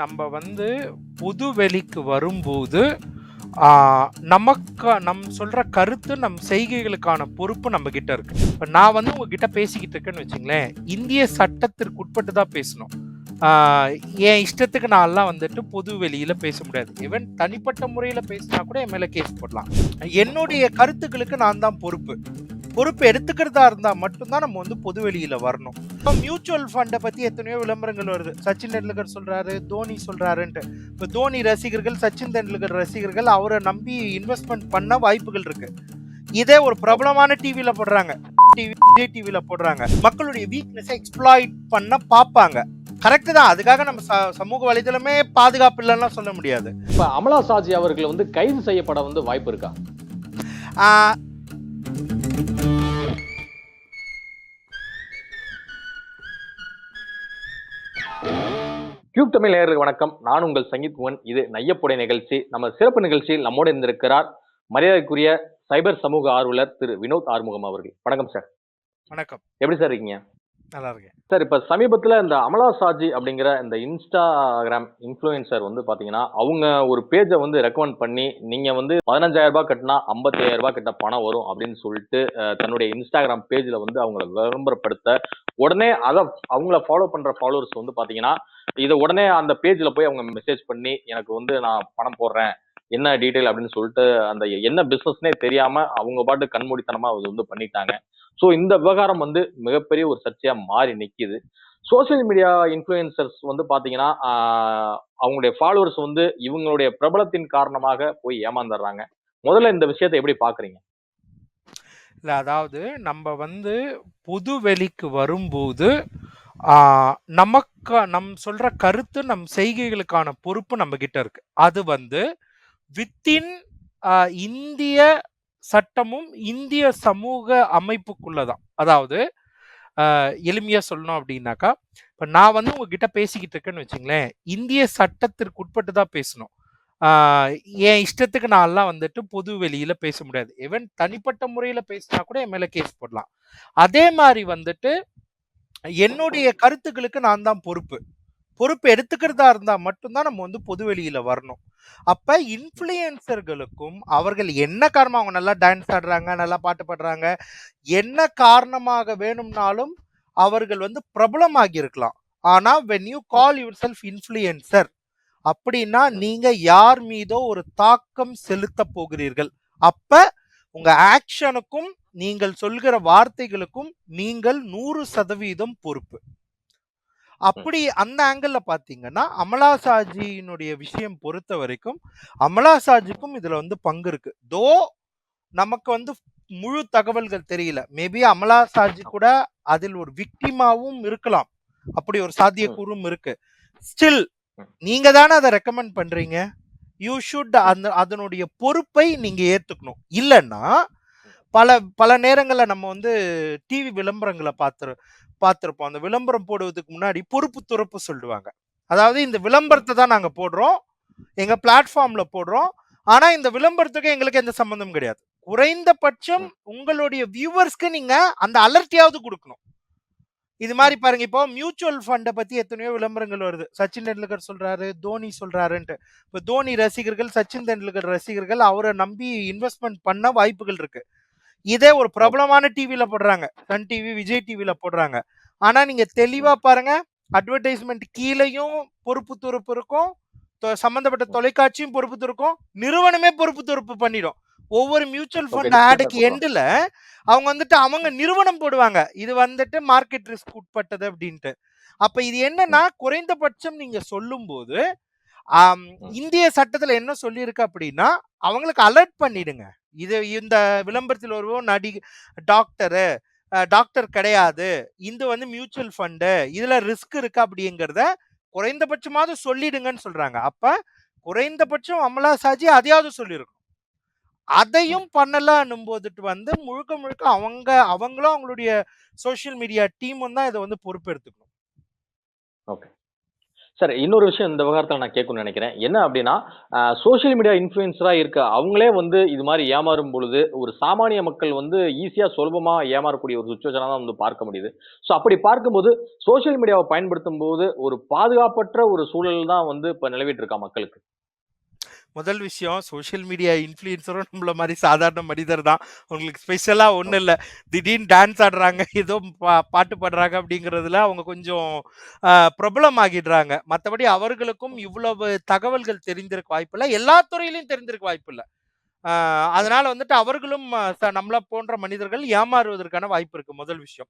நம்ம வந்து புதுவெளிக்கு வரும்போது நமக்கு நம் சொல்ற கருத்து நம் செய்கைகளுக்கான பொறுப்பு நம்ம கிட்ட இருக்கு. இப்போ நான் வந்து உங்ககிட்ட பேசிக்கிட்டு இருக்கேன்னு வச்சுங்களேன் இந்திய சட்டத்திற்கு உட்பட்டு தான் பேசணும். என் இஷ்டத்துக்கு நான்லாம் வந்துட்டு பொது வெளியில பேச முடியாது. ஈவன் தனிப்பட்ட முறையில பேசினா கூட என் மேல கேஸ் போடலாம். என்னுடைய கருத்துக்களுக்கு நான் தான் பொறுப்பு. பொறுப்பு எடுத்துக்கிறதா இருந்தா மட்டும்தான் நம்ம வந்து பொது வெளியில வரணும். இப்போ மியூச்சுவல் ஃபண்டை பத்தி எத்தனையோ விளம்பரங்கள் வருது. சச்சின் டெண்டுல்கர் சொல்றாரு தோனி சொல்றாருன்ட்டு. இப்போ தோனி ரசிகர்கள் சச்சின் டெண்டுல்கர் ரசிகர்கள் அவரை நம்பி இன்வெஸ்ட்மெண்ட் பண்ண வாய்ப்புகள் இருக்கு. இதே ஒரு பிரபலமான டிவில போடுறாங்க. டிவி விஜய் டிவில போடுறாங்க. மக்களுடைய வீக்னஸை எக்ஸ்ப்ளாய்ட் பண்ண பார்ப்பாங்க. கரெக்ட் தான். அதுக்காக நம்ம சமூக வலைதளமே பாதுகாப்பு இல்லைன்னா சொல்ல முடியாது. இப்ப அமலா சாஜி அவர்கள் வந்து கைது செய்யப்பட வந்து வாய்ப்பு இருக்கா? கியூப் தமிழ் நேயர்களுக்கு வணக்கம். நான் உங்கள் சங்கீத் குவன் இது நையப்புடை நிகழ்ச்சி. நம்ம சிறப்பு நிகழ்ச்சியில் நம்மோடு இருந்திருக்கிறார் மரியாதைக்குரிய சைபர் சமூக ஆர்வலர் திரு வினோத் ஆறுமுகம் அவர்கள். வணக்கம் சார் வணக்கம். எப்படி சார் இருக்கீங்க? நல்லா இருக்கேன். சார் இப்ப சமீபத்துல இந்த அமலா சாஜி அப்படிங்கிற இந்த இன்ஸ்டாகிராம் இன்ஃப்ளூயன்சர் வந்து பாத்தீங்கன்னா அவங்க ஒரு பேஜை வந்து ரெக்கமெண்ட் பண்ணி நீங்க வந்து பதினஞ்சாயிரம் ரூபாய் கட்டினா ஐம்பத்தாயிரம் ரூபாய் கிட்ட பணம் வரும் அப்படின்னு சொல்லிட்டு தன்னுடைய இன்ஸ்டாகிராம் பேஜ்ல வந்து அவங்கள விளம்பரப்படுத்த உடனே அதை அவங்கள ஃபாலோ பண்ற ஃபாலோவர்ஸ் வந்து பாத்தீங்கன்னா இதை உடனே அந்த பேஜ்ல போய் அவங்க மெசேஜ் பண்ணி எனக்கு வந்து நான் பணம் போடுறேன். என்ன டீடைல் அப்படின்னு சொல்லிட்டு அந்த என்ன பிசினஸ்னே தெரியாம அவங்க பாட்டு கண்மூடித்தனமா அது வந்து பண்ணிட்டாங்க. ஸோ இந்த விவகாரம் வந்து மிகப்பெரிய ஒரு சர்ச்சையா மாறி நிற்கிது சோஷியல் மீடியா இன்ஃப்ளூயன்சர்ஸ் வந்து பாத்தீங்கன்னா அவங்களுடைய ஃபாலோவர்ஸ் வந்து இவங்களுடைய பிரபலத்தின் காரணமாக போய் ஏமாந்துடுறாங்க. முதல்ல இந்த விஷயத்தை எப்படி பாக்குறீங்க? இல்லை அதாவது நம்ம வந்து புது வெளிக்கு வரும்போது ஆ, நமக்கு நம் சொல்ற கருத்து நம் செய்கைகளுக்கான பொறுப்பு நம்ம கிட்ட இருக்கு. அது வந்து வித்தின் இந்திய சட்டமும் இந்திய சமூக அமைப்புக்குள்ளதான் அதாவது ஆ, எளிமையா சொல்லணும் அப்படின்னாக்கா இப்ப நான் வந்து உங்ககிட்ட பேசிக்கிட்டு இருக்கேன்னு வச்சுங்களேன் இந்திய சட்டத்திற்கு உட்பட்டு தான் பேசணும். ஆ, என் இஷ்டத்துக்கு நான்லாம் வந்துட்டு பொது வெளியில பேச முடியாது. ஈவன் தனிப்பட்ட முறையில பேசினா கூட என் மேல கேஸ் போடலாம். அதே மாதிரி வந்துட்டு என்னுடைய கருத்துக்களுக்கு நான் தான் பொறுப்பு. பொறுப்பு எடுத்துக்கிறதா இருந்தா மட்டும்தான் நம்ம வந்து பொது வெளியில வரணும். அப்ப இன்ஃப்ளூயன்சர்களுக்கும் அவர்கள் என்ன காரணம் அவங்க நல்லா டான்ஸ் ஆடுறாங்க நல்லா பாட்டு பாடுறாங்க என்ன காரணமாக வேணும்னாலும் அவர்கள் வந்து பிரபலமாகி இருக்கலாம். ஆனா when you call yourself influencer அப்படின்னா நீங்க யார் மீதோ ஒரு தாக்கம் செலுத்த போகிறீர்கள். அப்ப உங்க ஆக்ஷனுக்கும் நீங்கள் சொல்கிற வார்த்தைகளுக்கும் நீங்கள் நூறு சதவீதம் பொறுப்பு. அப்படி அந்த ஆங்கிள் பாத்தீங்கன்னா அமலா சாஜியினுடைய விஷயம் பொறுத்த வரைக்கும் அமலா சாஜிக்கும் இதுல வந்து பங்கு இருக்கு. தோ நமக்கு வந்து முழு தகவல்கள் தெரியல. மேபி அமலா சாஜி கூட அதில் ஒரு விக்டிமாவும் இருக்கலாம். அப்படி ஒரு சாத்தியக்கூறும் இருக்கு. ஸ்டில். நீங்க தானே அதை ரெக்கமெண்ட் பண்றீங்க? யூ ஷுட் அந்த அதனுடைய பொறுப்பை நீங்க ஏத்துக்கணும். இல்லைன்னா பல பல நேரங்களில் நம்ம வந்து டிவி விளம்பரங்களை பார்த்துரு பார்த்துருப்போம் அந்த விளம்பரம் போடுவதுக்கு முன்னாடி பொறுப்பு துறப்பு சொல்லுவாங்க. அதாவது இந்த விளம்பரத்தை தான் நாங்கள் போடுறோம். எங்க பிளாட்ஃபார்ம்ல போடுறோம். ஆனா இந்த விளம்பரத்துக்கு எங்களுக்கு எந்த சம்பந்தம் கிடையாது. குறைந்தபட்சம் உங்களுடைய வியூவர்ஸ்க்கு நீங்க அந்த அலர்ட்டியாவது கொடுக்கணும். இது மாதிரி பாருங்க. இப்போ மியூச்சுவல் ஃபண்டை பத்தி எத்தனையோ விளம்பரங்கள் வருது. சச்சின் டெண்டுல்கர் சொல்றாரு தோனி சொல்றாருன்ட்டு. இப்போ தோனி ரசிகர்கள் சச்சின் டெண்டுல்கர் ரசிகர்கள் அவரை நம்பி இன்வெஸ்ட்மெண்ட் பண்ண வாய்ப்புகள் இருக்கு. இதே ஒரு பிரபலமான டிவில போடுறாங்க. சன் டிவி விஜய் டிவில போடுறாங்க. ஆனா நீங்க தெளிவா பாருங்க. அட்வர்டைஸ்மெண்ட் கீழேயும் பொறுப்பு துறப்பு இருக்கும். சம்பந்தப்பட்ட தொலைக்காட்சியும் பொறுப்பு துறக்கும் நிறுவனமே பொறுப்பு துறப்பு பண்ணிடும். ஒவ்வொரு மியூச்சுவல் ஃபண்ட் ஆடுக்கு. எண்டுல அவங்க வந்துட்டு அவங்க நிறுவனம் போடுவாங்க. இது வந்துட்டு மார்க்கெட் ரிஸ்க் உட்பட்டது அப்படின்ட்டு. அப்ப இது என்னன்னா குறைந்தபட்சம் நீங்க சொல்லும்போது ஆம், ம். இந்திய சட்டத்துல என்ன சொல்லியிருக்கு அப்படின்னா அவங்களுக்கு அலர்ட் பண்ணிடுங்க. இது இந்த விளம்பரத்தில் வருவோம் நடி டாக்டரு டாக்டர் கிடையாது. இது வந்து மியூச்சுவல் ஃபண்டு இதுல ரிஸ்க் இருக்கு அப்படிங்கிறத குறைந்தபட்சமாவது சொல்லிடுங்கன்னு சொல்றாங்க. அப்ப குறைந்தபட்சம் அமலா சாஜி அதையாவது சொல்லியிருக்கும் அதையும் பண்ணலன்னும் போதுட்டு வந்து முழுக்க முழுக்க அவங்க அவங்களும் அவங்களுடைய சோஷியல் மீடியா டீமும் தான் இதை வந்து பொறுப்பெடுத்துக்கணும். சார் இன்னொரு விஷயம் இந்த விவகாரத்தில் நான் கேட்கணும்னு நினைக்கிறேன். என்ன அப்படின்னா சோஷியல் மீடியா இன்ஃப்ளூயன்ஸராக இருக்க அவங்களே வந்து இது மாதிரி ஏமாறும் பொழுது, ஒரு சாமானிய மக்கள் வந்து ஈஸியாக சுலபமாக ஏமாறக்கூடிய ஒரு சுச்சுவேஷனாக தான் வந்து பார்க்க முடியுது. ஸோ அப்படி பார்க்கும்போது, சோசியல் பயன்படுத்தும் போது ஒரு பாதுகாப்பற்ற ஒரு சூழல் தான் வந்து இப்போ நிலவிட்டு இருக்கா மக்களுக்கு? முதல் விஷயம் சோஷியல் மீடியா இன்ஃப்ளூயன்சரும் நம்மள மாதிரி சாதாரண மனிதர் தான். உங்களுக்கு ஸ்பெஷலாக ஒன்றும் இல்லை திடீர்னு டான்ஸ் ஆடுறாங்க, ஏதோ பா பாட்டு பாடுறாங்க அப்படிங்கிறதுல அவங்க கொஞ்சம் பிரபலம் ஆகிடுறாங்க. மற்றபடி அவர்களுக்கும் இவ்வளவு தகவல்கள் தெரிந்திருக்க இல்லை எல்லா துறையிலையும் தெரிந்திருக்க வாய்ப்பு இல்லை அதனால வந்துட்டு அவர்களும் நம்மளை போன்ற மனிதர்கள் ஏமாறுவதற்கான வாய்ப்பு இருக்கு முதல் விஷயம்.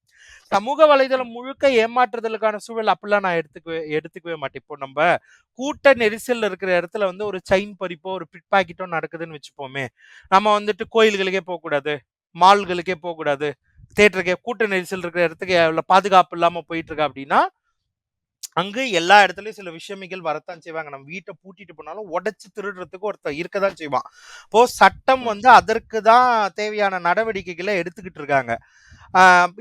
சமூக வலைதளம் முழுக்க ஏமாற்றுதலுக்கான சூழல் அப்படிலாம் நான் எடுத்துக்கவே எடுத்துக்கவே மாட்டேன். இப்போ நம்ம கூட்ட நெரிசல் இருக்கிற இடத்துல வந்து ஒரு செயின் பறிப்போ, ஒரு பிட் பாக்கெட்டோ நடக்குதுன்னு வச்சுப்போமே. நம்ம வந்துட்டு கோயில்களுக்கே போகக்கூடாது மால்களுக்கே போகக்கூடாது தேட்டருக்கே கூட்ட நெரிசல் இருக்கிற இடத்துக்கு எவ்வளோ பாதுகாப்பு இல்லாமல் போயிட்டு இருக்கா அப்படின்னா, அங்கு எல்லா இடத்துலயும் சில விஷமிகள் வரத்தான் செய்வாங்க. நம்ம வீட்ட பூட்டிட்டு போனாலும் உடைச்சு திருடுறதுக்கு ஒருத்தன் இருக்கதான் செய்வான். இப்போ சட்டம். வந்து அதற்கு தான் தேவையான நடவடிக்கைகள எடுத்துக்கிட்டு இருக்காங்க.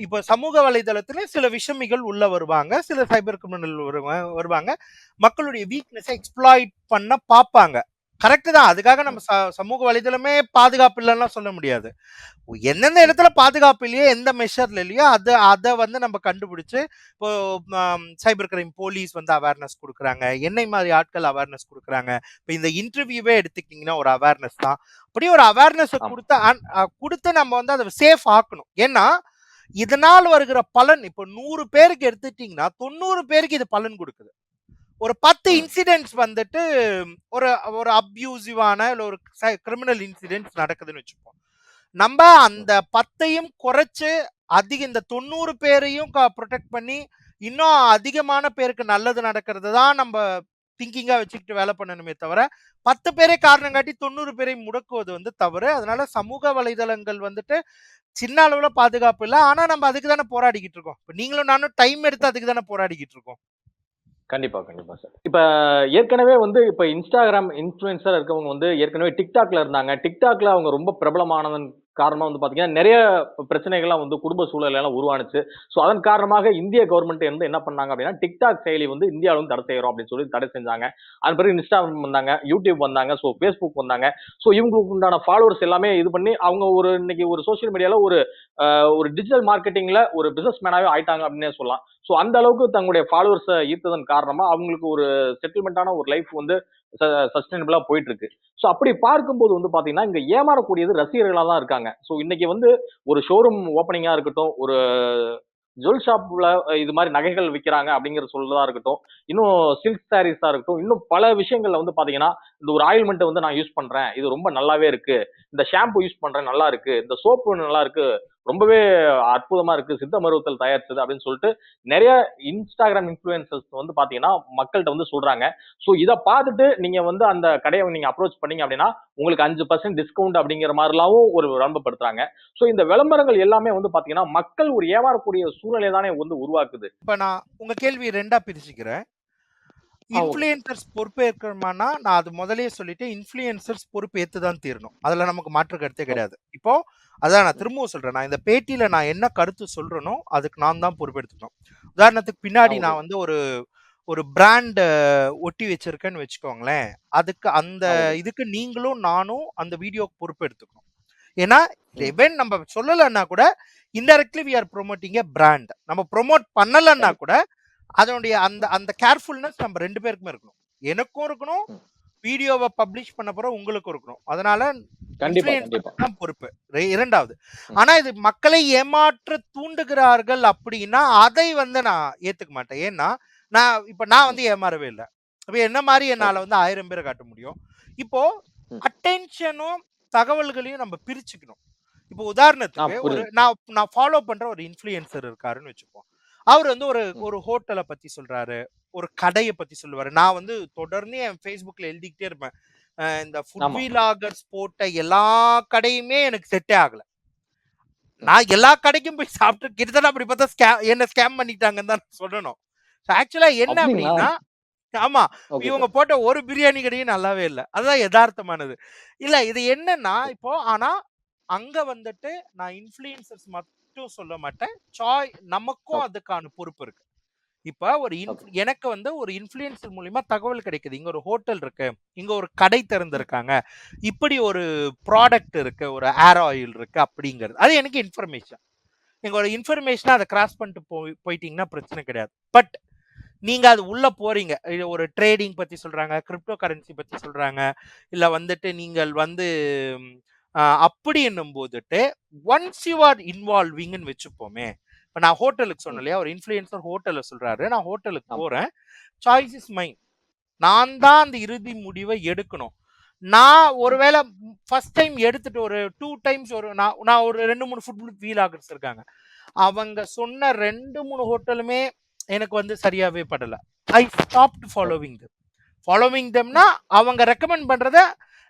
இப்போ சமூக வலைதளத்தில சில விஷமிகள் உள்ள வருவாங்க. சில சைபர் கிரிமினல் வருவா வருவாங்க. மக்களுடைய வீக்னஸ எக்ஸ்ப்ளாய்ட் பண்ண பாப்பாங்க. கரெக்ட் தான். அதுக்காக நம்ம. ச சமூக வலைதளமே பாதுகாப்பு இல்லன்னுலாம் சொல்ல முடியாது. எந்தெந்த. இடத்துல பாதுகாப்பு இல்லையோ, எந்த மெஷர்ல இல்லையோ அத அத வந்து நம்ம கண்டுபிடிச்சு, இப்போ சைபர் கிரைம் போலீஸ் வந்து அவேர்னஸ் குடுக்குறாங்க. என்னை மாரி ஆட்கள் அவேர்னஸ் குடுக்குறாங்க. இப்ப இந்த இன்டர்வியூவே எடுத்துக்கிட்டீங்கன்னா ஒரு அவேர்னஸ் தான். அப்படியே ஒரு அவேர்னஸ. குடுத்து குடுத்து நம்ம வந்து அத சேஃப் ஆக்கணும். ஏன்னா, இதனால் வருகிற பலன் இப்போ 100 பேருக்கு எடுத்துட்டீங்கன்னா, 90 பேருக்கு இது பலன் குடுக்குது. ஒரு 10 ம். இன்சிடென்ட்ஸ் வந்துட்டு ஒரு ஒரு அப்யூசிவான இல்ல ஒரு கிரிமினல் இன்சிடென்ட்ஸ் நடக்குதுன்னு வச்சுப்போம். நம்ப ம். அந்த 10யும் குறைச்சு அதிக இந்த 90 பேரையும் புரொடெக்ட் பண்ணி, இன்னும் அதிகமான பேருக்கு நல்லது நடக்கிறது தான் நம்ப திங்கிங்கா வச்சுக்கிட்டு வேலை பண்ணணுமே தவிர, 10 பேரே காரணம் காட்டி 90 பேரை முடக்குவது வந்து தவறு. அதனால சமூக வலைதளங்கள் வந்துட்டு சின்ன அளவுல பாதுகாப்பு இல்ல. ஆனா நம்ம அதுக்கு தானே போராடிக்கிட்டு இருக்கோம். இப்ப நீங்களும் நானும் டைம் எடுத்து அதுக்கு தானே போராடிக்கிட்டு இருக்கோம். கண்டிப்பா, கண்டிப்பா சார். இப்ப ஏற்கனவே வந்து இப்ப இன்ஸ்டாகிராம் இன்ஃப்ளூயன்சரா இருக்கவங்க வந்து ஏற்கனவே டிக்டாக்ல இருந்தாங்க. டிக்டாக்ல அவங்க ரொம்ப பிரபலமானதன் காரணமாக வந்து பார்த்தீங்கன்னா நிறைய பிரச்சனைகள்லாம் வந்து குடும்ப சூழலெல்லாம் உருவானுச்சு. ஸோ அதன் காரணமாக இந்திய கவர்மெண்ட் வந்து என்ன பண்ணாங்க அப்படின்னா, டிக்டாக் செயலி வந்து இந்தியாவிலும் வந்து தடை செய்கிறோம் அப்படின்னு சொல்லி தடை செஞ்சாங்க. அதன் பிறகு இன்ஸ்டாகிராம் வந்தாங்க, யூடியூப் வந்தாங்க, ஸோ ஃபேஸ்புக் வந்தாங்க. ஸோ இவங்களுக்கு உண்டான ஃபாலோவர்ஸ் எல்லாமே இது பண்ணி அவங்க ஒரு இன்னைக்கு ஒரு சோஷியல் மீடியாவில் ஒரு ஒரு டிஜிட்டல் மார்க்கெட்டிங்கில் ஒரு பிசினஸ் மேனாகவே ஆயிட்டாங்க அப்படின்னே சொல்லலாம். ஸோ அந்த அளவுக்கு தங்களுடைய ஃபாலோவர்ஸை ஈர்த்ததன் காரணமாக அவங்களுக்கு ஒரு செட்டில்மெண்ட்டான ஒரு லைஃப் வந்து ச சஸ்டைனபிளா போயிட்டு இருக்கு. ஸோ அப்படி பார்க்கும்போது வந்து பாத்தீங்கன்னா, இங்க ஏமாறக்கூடியது ரசிகர்களாக தான் இருக்காங்க. ஸோ இன்னைக்கு வந்து ஒரு ஷோரூம் ஓப்பனிங்கா இருக்கட்டும், ஒரு ஜுவல் ஷாப்ல இது மாதிரி நகைகள் விற்கிறாங்க அப்படிங்கிற சொல்லதா இருக்கட்டும், இன்னும் சில்க் சாரீஸா இருக்கட்டும், இன்னும் பல விஷயங்கள்ல வந்து பாத்தீங்கன்னா, இந்த ஒரு ஆயில்மெண்ட் வந்து நான் யூஸ் பண்றேன். இது ரொம்ப நல்லாவே இருக்கு. இந்த ஷாம்பு யூஸ் பண்றேன் நல்லா இருக்கு. இந்த சோப்பு நல்லா இருக்கு. ரொம்பவே அற்புதமா இருக்கு. சித்த மருவத்தில் தயாரிச்சது அப்படின்னு சொல்லிட்டு நிறைய இன்ஸ்டாகிராம் இன்ஃபுளுசர்ஸ் வந்து பாத்தீங்கன்னா, மக்கள்கிட்ட வந்து சொல்றாங்க. ஸோ இதை பார்த்துட்டு நீங்க வந்து அந்த கடையை நீங்க அப்ரோச் பண்ணீங்க அப்படின்னா, உங்களுக்கு அஞ்சு பர்சன்ட் டிஸ்கவுண்ட் அப்படிங்கிற மாதிரிலாம் ஒரு விளம்பரப்படுத்துறாங்க. ஸோ இந்த விளம்பரங்கள் எல்லாமே வந்து பாத்தீங்கன்னா, மக்கள் ஒரு ஏமாறக்கூடிய சூழ்நிலை தானே வந்து உருவாக்குது. இப்ப நான் உங்க கேள்வி ரெண்டா பிரிச்சுக்கிறேன். இன்ஃப்ளூயன்சர்ஸ் பொறுப்பேற்கணுமானா, நான் அது முதல்லயே சொல்லிட்டேன். இன்ஃப்ளூயன்சர்ஸ் பொறுப்பேத்து தான் தீரணும். அதுல நமக்கு மாற்று கருத்தே. கிடையாது. இப்போ அதான் நான். திரும்பவும் சொல்றேன். நான் இந்த பேட்டியில நான் என்ன கருத்து சொல்றேனோ, அதுக்கு நான் தான் பொறுப்பெடுத்துக்கணும். உதாரணத்துக்கு பின்னாடி. நான் வந்து ஒரு ஒரு பிராண்ட் ஒட்டி வச்சிருக்கேன்னு வச்சுக்கோங்களேன். அதுக்கு அந்த. இதுக்கு நீங்களும், நானும் அந்த வீடியோக்கு பொறுப்பு எடுத்துக்கணும். ஏன்னா, ம். ஈவன் நம்ம சொல்லலன்னா கூட, indirectly we are promoting a brand. நம்ம புரமோட் பண்ணலன்னா. கூட, அதனுடைய அந்த. அந்த கேர்ஃபுல்னஸ் நம்ம 2 பேருக்குமே இருக்கணும். எனக்கும் இருக்கணும். வீடியோவ பப்ளிஷ் பண்ண போற உங்களுக்கும் இருக்கணும். அதனால பொறுப்பு. ரெ 2வது. ம். ஆனா இது மக்களை ஏமாற்ற தூண்டுகிறார்கள் அப்படின்னா, அதை வந்து நான் ஏத்துக்க மாட்டேன். ஏன்னா, நான் இப்ப நான். வந்து ஏமாறவே இல்ல. இப்ப என்ன மாரி என்னால. வந்து 1000 பேர காட்ட முடியும். இப்போ. அட்டென்ஷனும், தகவல்களையும் நம்ம பிரிச்சுக்கணும். இப்போ உதாரணத்துக்கு ஒரு. நான் நான் ஃபாலோ பண்ற ஒரு இன்ஃப்ளூயன்சர் இருக்காருன்னு வச்சுப்போம். அவரு வந்து ஒரு. ஒரு ஹோட்டல பத்தி சொல்றாரு. ஒரு கடைய பத்தி சொல்லுவாரு. நான் வந்து தொடர்ந்து என் Facebookல எழுதிக்கிட்டே இருப்பேன். இந்த ஃபுட். விலாகர்ஸ் போட்ட எல்லா கடையுமே எனக்கு செட்டே ஆகல. நான் எல்லா கடைக்கும் போய் சாப்பிட்டு கிட்டத்தட்ட அப்படி பார்த்தா ஸ்கே என்ன ஸ்கேம் பண்ணிட்டாங்கன்னு தான் சொல்லணும். ஆக்சுவலா என்ன? அப்படின்னா ஆமா. இவங்க. போட்ட ஒரு பிரியாணி கடையும் நல்லாவே இல்ல. அதுதான் எதார்த்தமானது. இல்ல இது என்னன்னா, இப்போ ஆனா அங்க வந்துட்டு நான் இன்ஃப்ளூயன்சர்ஸ் மட்டும் சொல்ல மாட்டேன். சாய் நமக்கும். அதுக்கான பொறுப்பு இருக்கு. இப்ப ஒரு inf- எனக்கு வந்து ஒரு இன்ஃப்ளூயன்சர் மூலியமா தகவல் கிடைக்குது. இங்க ஒரு ஹோட்டல் இருக்கு. இங்க ஒரு கடை திறந்திருக்காங்க. இப்படி ஒரு ப்ராடக்ட் இருக்கு. ஒரு ஏர் ஆயில் இருக்கு அப்படிங்கிறது. அது எனக்கு இன்ஃபர்மேஷன். நீங்க ஒரு இன்ஃபர்மேஷனா அதை கிராஸ் பண்ணிட்டு போய் போயிட்டீங்கன்னா பிரச்சனை கிடையாது. பட் நீங்க அது உள்ள போறீங்க. ஒரு ட்ரேடிங் பத்தி சொல்றாங்க. கிரிப்டோ கரன்சி பத்தி சொல்றாங்க. இல்ல வந்துட்டு நீங்கள் வந்து அப்படி என்னும் போதுட்டு ஒன்ஸ் யூ ஆர் இன்வால்விங்னு வச்சுப்போமே. இப்ப நான் ஹோட்டலுக்கு சொன்னேன் இல்லையா ஒரு இன்ஃபுளுசர் ஹோட்டல்ல சொல்றாரு. நான் ஹோட்டலுக்கு. போறேன். சாய்ஸ் இஸ் மைன் நான் தான் அந்த இறுதி முடிவை எடுக்கணும். நான் ஒருவேளை ஃபர்ஸ்ட் டைம் எடுத்துட்டு ஒரு டூ டைம்ஸ் ஒரு நான் நான் ஒரு ரெண்டு மூணு ஃபுட் வீல் ஆகர்ஸ் இருக்காங்க. அவங்க சொன்ன ரெண்டு மூணு ஹோட்டலுமே எனக்கு வந்து சரியாவே படல. I stopped following them following தம்னா அவங்க ரெக்கமெண்ட் பண்றத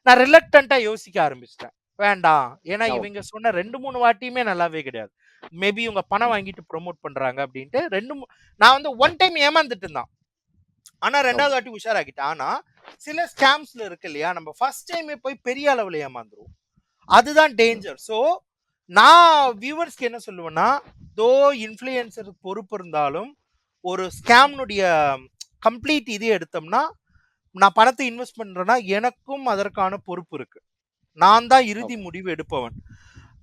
நான் ரிலக்டண்டா யோசிக்க ஆரம்பிச்சிட்டேன். வேண்டாம். ஏன்னா. இவங்க சொன்ன ரெண்டு மூணு வாட்டியுமே நல்லாவே கிடையாது. மேபி இவங்க பணம் வாங்கிட்டு ப்ரோமோட் பண்றாங்க அப்படின்ட்டு ரெண்டு நான் வந்து ஒன் டைம் ஏமாந்துட்டு இருந்தான். ஆனா ரெண்டாவது வாட்டி உஷாராக்கிட்டேன் ஆனா சில ஸ்கேம்ஸ்ல இருக்கு இல்லையா நம்ம ஃபர்ஸ்ட் டைமே போய் பெரிய அளவுல ஏமாந்துருவோம். அதுதான் டேஞ்சர் ஸோ நான் வியூவர்ஸ்க்கு என்ன சொல்லுவேன்னா தோ இன்ஃப்ளூயன்சருக்கு பொறுப்பு இருந்தாலும் ஒரு ஸ்கேம்னுடைய கம்ப்ளீட் இது எடுத்தோம்னா நான் பணத்தை இன்வெஸ்ட் பண்றேன்னா எனக்கும் அதற்கான பொறுப்பு இருக்கு. நான் தான் இறுதி முடிவு எடுப்பவன்.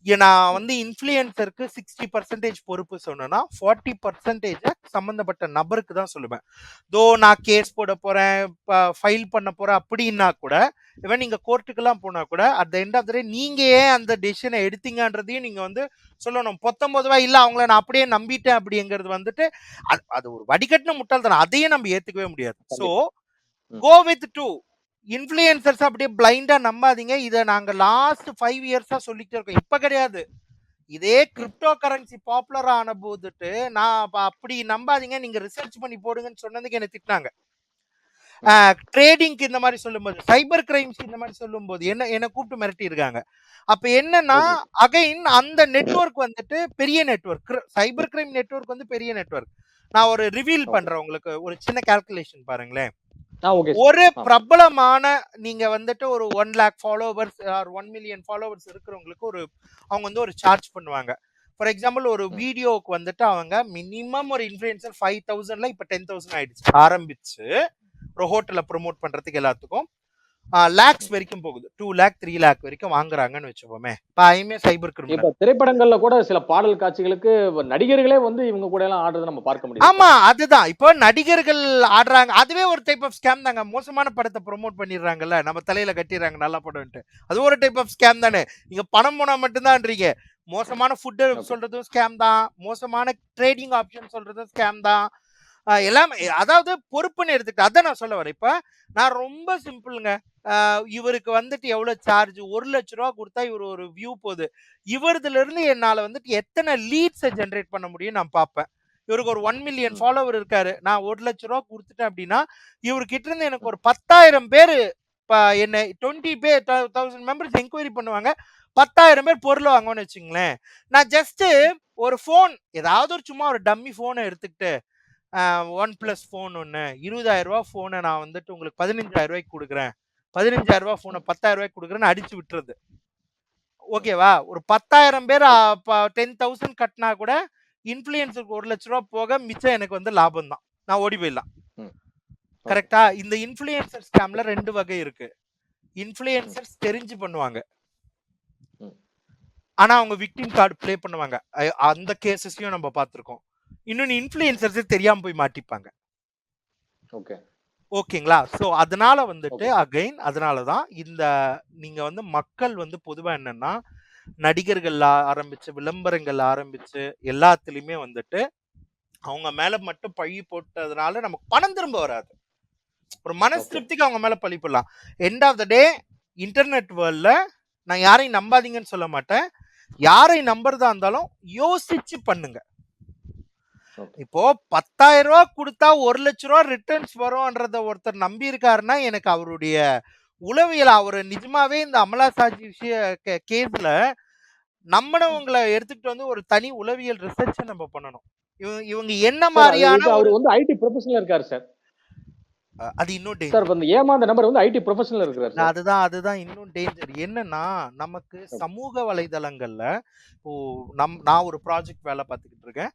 நான் வந்து இன்ஃப்ளூயன்சருக்கு சிக்ஸ்டி பர்சன்டேஜ் பொறுப்பு சொன்னேன்னா ஃபார்ட்டி பர்சன்டேஜ் சம்மந்தப்பட்ட நபருக்கு தான் சொல்லுவேன். தோ நான் கேஸ் போட போறேன் ஃபைல் பண்ண போறேன் அப்படின்னா கூட இவன் நீங்க கோர்ட்டுக்கெல்லாம் போனா கூட at the end of the day நீங்க ஏன் அந்த டெசிஷனை எடுத்தீங்கன்றதையும் நீங்க வந்து சொல்லணும். பத்தொன்பது ரூபாய் இல்ல அவங்கள நான் அப்படியே நம்பிட்டேன் அப்படிங்கிறது வந்துட்டு அது அது ஒரு வடிகட்டின முட்டாள்தனம். அதையே நம்ம ஏத்துக்கவே முடியாது. So. Go with to influencers அப்படியே பிளைண்டா நம்பாதீங்க. இதை நாங்க லாஸ்ட் ஃபைவ் இயர்ஸா சொல்லிட்டே இருக்கோம். இப்ப கிடையாது. இதே கிரிப்டோ கரன்சி பாப்புலர் ஆன போதுட்டு நான் அப்ப அப்படி நம்பாதீங்க. நீங்க ரிசர்ச் பண்ணி போடுங்கன்னு சொன்னதுக்கு என்ன திட்டினாங்க. ட்ரேடிங்க்கு இந்த மாதிரி சொல்லும்போது சைபர் கிரைம்ஸ் இந்த மாதிரி சொல்லும்போது என்ன என்ன கூப்பிட்டு மிரட்டி இருக்காங்க அப்ப என்னன்னா அகைன் அந்த நெட்வொர்க் வந்துட்டு பெரிய நெட்வொர்க் சைபர் கிரைம் நெட்வொர்க் வந்து பெரிய நெட்வொர்க் நான் ஒரு ரிவீல். பண்றேன் உங்களுக்கு. ஒரு சின்ன கால்குலேஷன் பாருங்களேன். ஒரு. பிரபலமான நீங்க வந்துட்டு ஒரு one lakh followers or one million followers இருக்கிறவங்களுக்கு ஒரு அவங்க வந்து ஒரு சார்ஜ் பண்ணுவாங்க. ஃபார் எக்ஸாம்பிள் ஒரு. வீடியோவுக்கு வந்துட்டு அவங்க மினிமம் ஒரு இன்ஃபுளுசர் ஃபைவ் தௌசண்ட்ல இப்போ டென் தௌசண்ட் ஆயிடுச்சு. ஆரம்பிச்சு ஒரு ஹோட்டலை ப்ரோமோட் பண்றதுக்கு எல்லாத்துக்கும். லேக்ஸ் வரைக்கும் போகுது. டூ லேக் த்ரீ லேக் வரைக்கும் வாங்குறாங்கன்னு வச்சுப்போமே இப்போ ஐமே சைபர் கிரிமினல் இப்ப திரைப்படங்கள்ல கூட சில பாடல் காட்சிகளுக்கு நடிகர்களே வந்து இவங்க கூட எல்லாம் ஆடுறதை நம்ம பார்க்க முடியும். ஆமா அதுதான். இப்போ நடிகர்கள் ஆடுறாங்க. அதுவே ஒரு டைப் ஆஃப் ஸ்கேம் தாங்க. மோசமான படத்தை ப்ரோமோட் பண்ணிடுறாங்கல்ல. நம்ம தலையில கட்டிடுறாங்க நல்ல படம்ட்டு அது ஒரு டைப் ஆஃப் ஸ்கேம் தானே. நீங்க பணம் போனா மட்டும்தான்றீங்க. மோசமான ஃபுட்டு. சொல்றதும் ஸ்கேம் தான். மோசமான ட்ரேடிங் ஆப்ஷன் சொல்றதும் ஸ்கேம் தான். எல்லாமே அதாவது பொறுப்புன்னு எடுத்துக்கிட்டு அதான் நான் சொல்ல வரேன். இப்ப நான் ரொம்ப சிம்பிளுங்க. இவருக்கு வந்துட்டு எவ்வளவு சார்ஜ் ஒரு லட்ச ரூபா கொடுத்தா இவர் ஒரு வியூ போகுது. இவரதுல இருந்து என்னால வந்துட்டு எத்தனை லீட்ஸை ஜென்ரேட் பண்ண முடியும் நான் பார்ப்பேன். இவருக்கு ஒரு ஒன் மில்லியன். ஃபாலோவர் இருக்காரு. நான் ஒரு லட்ச ரூபா கொடுத்துட்டேன் அப்படின்னா இவர்கிட்ட இருந்து எனக்கு ஒரு பத்தாயிரம் பேர் என்ன டுவெண்ட்டி பேர் தௌசண்ட் மெம்பர்ஸ் என்கொயரி பண்ணுவாங்க. பத்தாயிரம் பேர் பொருள் வாங்குவேன்னு வச்சுங்களேன். நான் ஜஸ்ட் ஒரு ஃபோன் ஏதாவது ஒரு சும்மா ஒரு டம்மி ஃபோனை எடுத்துக்கிட்டு ஒன் பிளஸ் ஃபோன் ஒன்று இருபதாயிரம் ரூபா ஃபோனை நான் வந்துட்டு உங்களுக்கு பதினஞ்சாயிரம் ரூபாய்க்கு கொடுக்குறேன். பதினஞ்சாயிரம் ரூபா ஃபோனை பத்தாயிரம் ரூபாய்க்கு கொடுக்குறேன்னு அடிச்சு விட்டுறது ஓகேவா? ஒரு பத்தாயிரம் பேர் டென் தௌசண்ட் கட்டினா கூட இன்ஃப்ளூயன்ஸுக்கு ஒரு லட்ச ரூபா போக மிச்சம் எனக்கு வந்து லாபம் தான். நான் ஓடி போயிடலாம். கரெக்டா? இந்த இன்ஃப்ளூயன்சர் ஸ்கேம்ல ரெண்டு வகை இருக்கு. இன்ஃப்ளூயன்சர்ஸ் தெரிஞ்சு பண்ணுவாங்க. ஆனா அவங்க விக்டிம் கார்டு ப்ளே பண்ணுவாங்க. அந்த கேசஸையும் நம்ம பார்த்துருக்கோம். இன்னொன்னு இன்ஃப்ளூயன்சர்ஸ் தெரியாம போய் மாட்டிப்பாங்க ஓகே ஓகேங்களா ஸோ அதனால வந்துட்டு. அகைன் அதனால தான் இந்த நீங்க வந்து மக்கள் வந்து பொதுவா என்னன்னா நடிகர்கள் ஆரம்பிச்சு விளம்பரங்கள் ஆரம்பிச்சு எல்லாத்துலயுமே வந்துட்டு அவங்க மேல மட்டும் பழி போட்டதுனால நமக்கு பணம் திரும்ப வராது ஒரு மனசு. திருப்திக்கு அவங்க மேல பழி போடலாம் end of the day internet வேர்ல்ட்ல நான் யாரையும் நம்பாதீங்கன்னு சொல்ல மாட்டேன் யாரை நம்புறதா இருந்தாலும் யோசிச்சு பண்ணுங்க. இப்போ பத்தாயிரம் ரூபா கொடுத்தா ஒரு லட்ச ரூபா ரிட்டர்ன்ஸ் வரும்ன்றத ஒருத்தர் நம்பி இருக்காருன்னா எனக்கு அவருடைய உளவியல் அவர் நிஜமாவே இந்த அமலா சாஜி விஷய கேஸ்ல நம்பினவங்களை எடுத்துக்கிட்டு வந்து ஒரு தனி உளவியல் ரிசர்ச் நம்ம பண்ணணும். இவங்க என்ன மாதிரியான அவர் வந்து ஐடி ப்ரொஃபஷனல் இருக்காரு சார். அது இன்னும் danger. சார் இந்த ஏமாந்த நம்பர் வந்து ஐடி ப்ரொஃபஷனல் இருக்கிறார் அதுதான் அதுதான் இன்னும் டேஞ்சர் என்னன்னா நமக்கு சமூக வலைதளங்கள்ல இப்போ நம் நான் ஒரு ப்ராஜெக்ட் வேலை பார்த்துக்கிட்டு இருக்கேன்.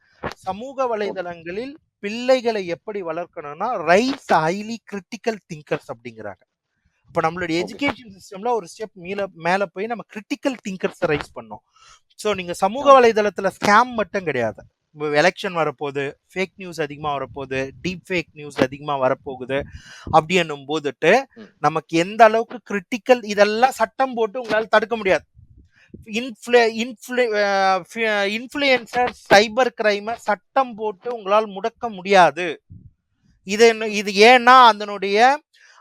சமூக வலைதளங்களில் பிள்ளைகளை எப்படி வளர்க்கணும்னா ரைஸ் ஹைலி கிரிட்டிக்கல் திங்கர்ஸ் அப்படிங்கிறாங்க. இப்போ நம்மளுடைய. எஜுகேஷன் சிஸ்டம்ல ஒரு ஸ்டெப் மேல மேல போய் நம்ம கிரிட்டிக்கல் திங்கர்ஸ் ரைஸ் பண்ணோம். ஸோ நீங்க சமூக. வலைதளத்துல ஸ்கேம் மட்டும் கிடையாது. எலெக்ஷன் வரப்போகுது ஃபேக் நியூஸ் அதிகமாக வரப்போகுது டீப் ஃபேக் நியூஸ் அதிகமாக வரப்போகுது அப்படி என்னும் போதுட்டு. நமக்கு எந்த அளவுக்கு கிரிட்டிக்கல் இதெல்லாம் சட்டம் போட்டு உங்களால் தடுக்க முடியாது இன்ஃப்ளூயன்சர் சைபர் கிரைமை சட்டம் போட்டு உங்களால் முடக்க முடியாது இது இது ஏன்னா அதனுடைய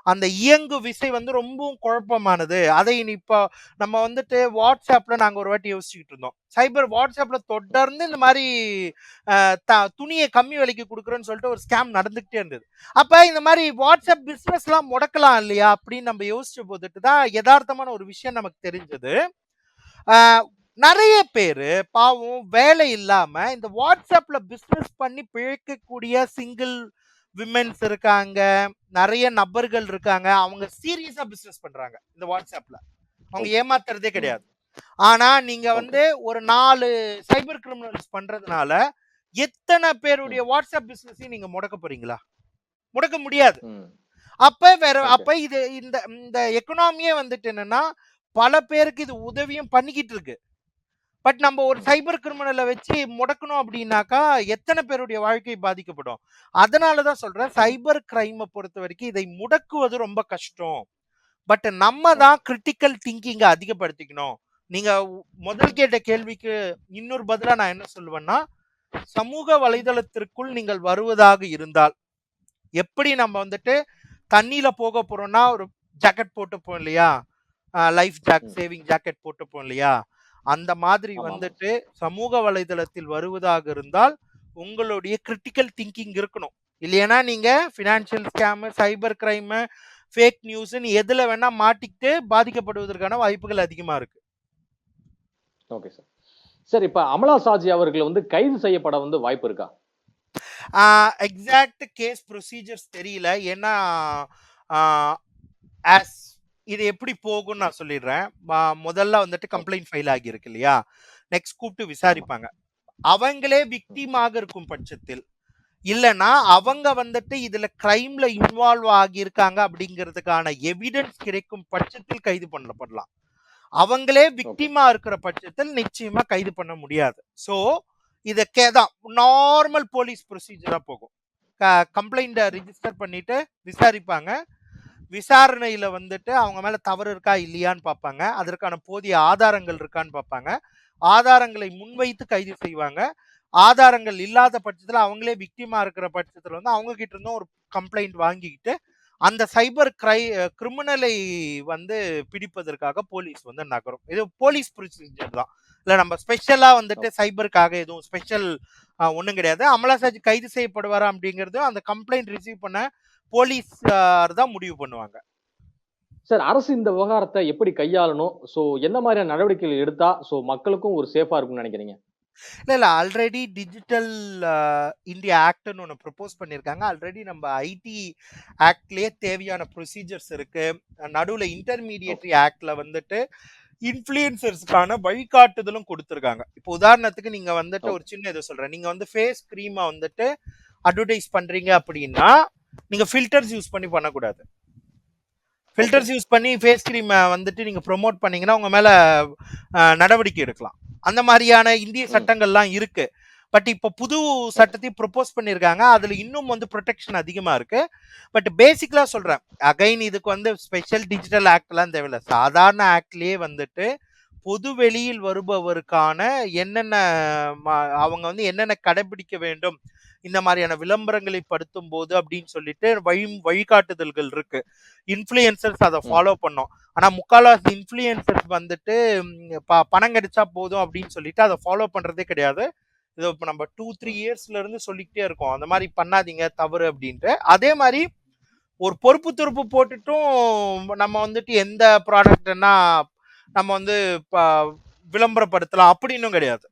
அந்த இயங்கு விசை வந்து ரொம்பவும் குழப்பமானது. அதை இனி இப்போ நம்ம வந்துட்டு வாட்ஸ்அப்பில் நாங்கள் ஒரு வாட்டி யோசிச்சுக்கிட்டு இருந்தோம். சைபர் வாட்ஸ்அப்பில் தொடர்ந்து இந்த மாதிரி த- துணியை கம்மி விலைக்கு கொடுக்குறேன்னு சொல்லிட்டு ஒரு ஸ்கேம் நடந்துக்கிட்டே இருந்தது. அப்போ இந்த மாதிரி வாட்ஸ்அப் பிஸ்னஸ்லாம் முடக்கலாம் இல்லையா அப்படின்னு நம்ம யோசிச்ச போதுட்டு தான் யதார்த்தமான ஒரு விஷயம் நமக்கு தெரிஞ்சது. நிறைய பேர் பாவம் வேலை இல்லாமல் இந்த வாட்ஸ்அப்பில் பிஸ்னஸ் பண்ணி பிழைக்கக்கூடிய சிங்கிள் விமென்ஸ் இருக்காங்க நிறைய நபர்கள் இருக்காங்க அவங்க சீரியஸா பிசினஸ் பண்றாங்க இந்த வாட்ஸ்அப்ல அவங்க. ஏமாத்துறதே கிடையாது. ஆனா நீங்க வந்து ஒரு நாலு சைபர் கிரிமினல்ஸ் பண்றதுனால எத்தனை பேருடைய வாட்ஸ்அப் பிசினஸையும் நீங்க முடக்க போறீங்களா? முடக்க முடியாது. அப்ப வேற. அப்ப இது இந்த இந்த எக்கனாமியே வந்துட்டு என்னன்னா பல பேருக்கு இது உதவியும் பண்ணிக்கிட்டு இருக்கு. பட் நம்ம ஒரு சைபர் கிரிமினலை வச்சு முடக்கணும் அப்படின்னாக்கா எத்தனை பேருடைய வாழ்க்கை பாதிக்கப்படும்? அதனால தான் சொல்றேன் சைபர் கிரைமை பொறுத்த வரைக்கும் இதை முடக்குவது ரொம்ப கஷ்டம். பட் நம்ம தான் கிரிட்டிக்கல் திங்கிங்கை அதிகப்படுத்திக்கணும். நீங்க உ- முதல் கேட்ட கேள்விக்கு இன்னொரு பதிலா நான் என்ன சொல்லுவேன்னா சமூக வலைதளத்திற்குள் நீங்கள் வருவதாக இருந்தால் எப்படி நம்ம வந்துட்டு தண்ணியில போக போறோம்னா ஒரு ஜாக்கெட் போட்டுப்போம் இல்லையா? Life jack. சேவிங் ஜாக்கெட் போட்டுப்போம் இல்லையா? அந்த மாதிரி. வந்துட்டு சமூக வலைதளத்தில் வருவதாக இருந்தால் உங்களுடைய கிரிட்டிக்கல் திங்கிங் இருக்கணும். இல்லையானா நீங்க financial scam cyber crime fake நியூஸ்னு எதுல வேணா மாட்டிக்கிட்டு பாதிக்கப்படுவதற்கான வாய்ப்புகள் அதிகமா இருக்கு. ஓகே சார் சார் இப்ப அமலா சாஜி அவர்கள் வந்து கைது செய்யப்பட வந்து வாய்ப்பு இருக்கா? எக்ஸாக்ட் கேஸ் ப்ரொசீஜர்ஸ் தெரியல. ஏன்னா ஆஸ் இது எப்படி போகும்னு நான் சொல்லிடுறேன். முதல்ல வந்துட்டு கம்ப்ளைண்ட் ஃபைல் ஆகியிருக்கு இல்லையா? நெக்ஸ்ட் கூப்பிட்டு விசாரிப்பாங்க. அவங்களே விக்டிமாக இருக்கும் பட்சத்தில் இல்லைன்னா அவங்க வந்துட்டு இதுல கிரைம்ல இன்வால்வ் ஆகியிருக்காங்க அப்படிங்கிறதுக்கான எவிடன்ஸ் கிடைக்கும் பட்சத்தில் கைது பண்ணப்படலாம். அவங்களே விக்டிமா இருக்கிற பட்சத்தில் நிச்சயமா கைது பண்ண முடியாது. ஸோ இதை கேதான் நார்மல் போலீஸ் ப்ரொசீஜரா போகும். கம்ப்ளைண்ட்டை ரிஜிஸ்டர் பண்ணிட்டு விசாரிப்பாங்க. விசாரணையில வந்துட்டு அவங்க மேல தவறு இருக்கா இல்லையான்னு பார்ப்பாங்க. அதற்கான போதிய ஆதாரங்கள் இருக்கான்னு பார்ப்பாங்க. ஆதாரங்களை முன்வைத்து கைது செய்வாங்க. ஆதாரங்கள் இல்லாத பட்சத்தில் அவங்களே விக்டிமா இருக்கிற பட்சத்தில் வந்து அவங்க கிட்ட இருந்தும் ஒரு கம்ப்ளைண்ட் வாங்கிக்கிட்டு அந்த சைபர் கிரை கிரிமினலை வந்து பிடிப்பதற்காக போலீஸ் வந்து நகரும். இது போலீஸ் ப்ரொசீஜர் தான். இல்லை நம்ம ஸ்பெஷலாக வந்துட்டு சைபருக்காக எதுவும் ஸ்பெஷல் ஒன்றும் கிடையாது. அமலாசாஜி கைது செய்யப்படுவாரா அப்படிங்கிறது அந்த கம்ப்ளைண்ட் ரிசீவ் பண்ண போலீஸ் தான் முடிவு பண்ணுவாங்க. சார் அரசு இந்த விவகாரத்தை எப்படி கையாளணும்? சோ என்ன மாதிரியான நடவடிக்கைகள் எடுத்தா சோ மக்களுக்கும் ஒரு சேஃபா இருக்கும்னு நினைக்கிறீங்க? இல்லை இல்லை. ஆல்ரெடி டிஜிட்டல் இந்தியா ஆக்ட்னு ஒன்று ப்ரப்போஸ் பண்ணியிருக்காங்க. ஆல்ரெடி நம்ம ஐடி ஆக்ட்லேயே தேவையான ப்ரொசீஜர்ஸ் இருக்கு. நடுவில் இன்டர்மீடியேட்டரி ஆக்ட்ல வந்துட்டு இன்ஃப்ளூயன்சர்ஸ்க்கான வழிகாட்டுதலும் கொடுத்துருக்காங்க. இப்போ உதாரணத்துக்கு நீங்க வந்துட்டு ஒரு சின்ன இதை சொல்றேன். நீங்க வந்து ஃபேஸ் க்ரீமை வந்துட்டு அட்வர்டைஸ் பண்றீங்க அப்படின்னா நீங்க ஃபில்டர்ஸ் யூஸ் பண்ணி பண்ணக்கூடாது. ஃபில்டர்ஸ் யூஸ் பண்ணி ஃபேஸ் க்ரீமை வந்துட்டு நீங்க ப்ரோமோட் பண்ணீங்கன்னா உங்க மேல நடவடிக்கை எடுக்கலாம். அந்த மாதிரியான இந்திய. சட்டங்கள்லாம் இருக்கு. பட் இப்போ புது சட்டத்தையும் ப்ரொபோஸ் பண்ணியிருக்காங்க அதுல இன்னும் வந்து ப்ரொடெக்ஷன் அதிகமா இருக்கு. பட் பேசிக்கலா சொல்றேன். அகைன் இதுக்கு வந்து ஸ்பெஷல் டிஜிட்டல் ஆக்ட்லாம் தேவையில்ல சாதாரண ஆக்ட்லயே வந்துட்டு பொது வெளியில் வருபவருக்கான என்னென்ன அவங்க வந்து என்னென்ன கடைபிடிக்க வேண்டும் இந்த மாதிரியான விளம்பரங்களை படுத்தும் போது அப்படின்னு சொல்லிட்டு வழி வழிகாட்டுதல்கள் இருக்கு. இன்ஃப்ளூயன்சர்ஸ் அதை. ஃபாலோ பண்ணோம். ஆனா முக்கால்வாசி இன்ஃப்ளூயன்சர்ஸ் வந்துட்டு ப- பணம் கிடைச்சா போதும் அப்படின்னு சொல்லிட்டு அதை ஃபாலோ பண்றதே கிடையாது. இது இப்போ நம்ம டூ த்ரீ இயர்ஸ்ல இருந்து சொல்லிக்கிட்டே இருக்கோம். அந்த மாதிரி பண்ணாதீங்க தவறு அப்படின்ட்டு. அதே மாதிரி ஒரு பொறுப்பு துருப்பு போட்டுட்டும் நம்ம வந்துட்டு எந்த ப்ராடக்ட்னா நம்ம வந்து விளம்பரப்படுத்தலாம் அப்படின்னும் கிடையாது.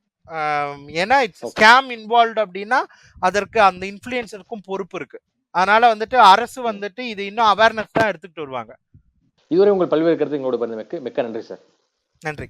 ஏன்னா இட்ஸ். ஸ்கேம் இன்வால்வ்டு அப்படின்னா அதற்கு அந்த இன்ஃப்ளூயன்சருக்கும் பொறுப்பு இருக்கு. அதனால வந்துட்டு அரசு வந்துட்டு இது இன்னும் அவேர்னஸ் தான் எடுத்துக்கிட்டு வருவாங்க. இதுவரை உங்கள் பல்வேறு கருத்து எங்களோட மிக்க நன்றி சார் நன்றி.